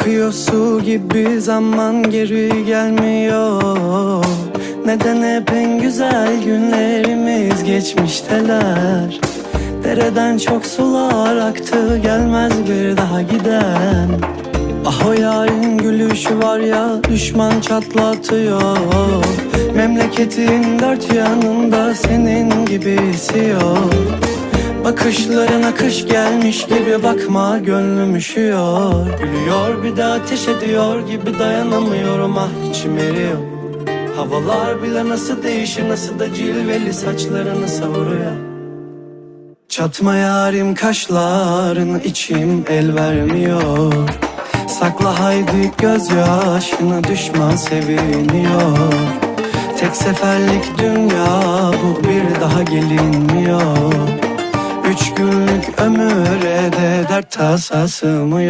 Akıyor su gibi zaman geri gelmiyor. Neden hep en güzel günlerimiz geçmişteler? Dereden çok sular aktı gelmez bir daha giden. Ah o yarın gülüşü var ya düşman çatlatıyor. Memleketin dört yanında senin gibisi yok Bakışlarına kış gelmiş gibi bakma gönlüm üşüyor. Gülüyor bir de ateş ediyor gibi dayanamıyorum. Ah içim eriyor. Havalar bile nasıl değişir nasıl da cilveli saçlarını savuruyor. Çatma yarim kaşlarını içim el vermiyor. Sakla haydi gözyaşını düşman seviniyor. Tek seferlik dünya bu bir daha gelinmiyor Üç günlük ömüre